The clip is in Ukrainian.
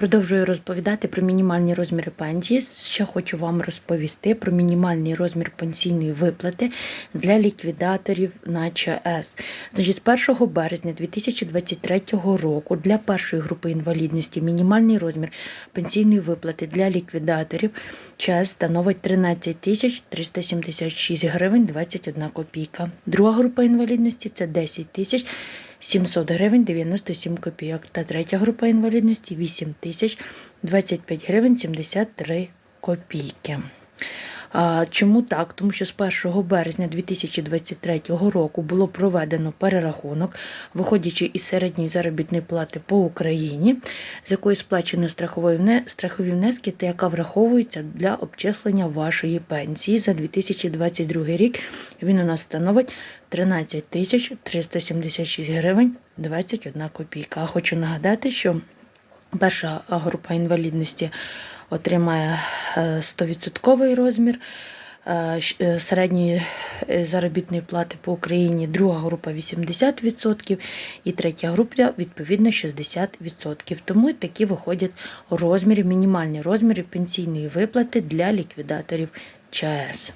Продовжую розповідати про мінімальні розміри пенсії. Ще хочу вам розповісти про мінімальний розмір пенсійної виплати для ліквідаторів на ЧАЕС. Значить, з 1 березня 2023 року для першої групи інвалідності мінімальний розмір пенсійної виплати для ліквідаторів ЧАЕС становить 13 тисяч 376 гривень 21 копійка. Друга група інвалідності це 10 тисяч 700 гривень 97 копійок. Та третя група інвалідності 8 тисяч 25 гривень 73 копійки. Чому так? Тому що з 1 березня 2023 року було проведено перерахунок, виходячи із середньої заробітної плати по Україні, з якої сплачено страхові внески, та яка враховується для обчислення вашої пенсії за 2022 рік. Він у нас становить 13 тисяч 376 гривень 21 копійка. Хочу нагадати, що перша група інвалідності отримає е, 100% розмір е, е, середньої е, заробітної плати по Україні, друга група 80% і третя група відповідно 60%. Тому такі виходять розміри, мінімальні розміри пенсійної виплати для ліквідаторів ЧАЕС.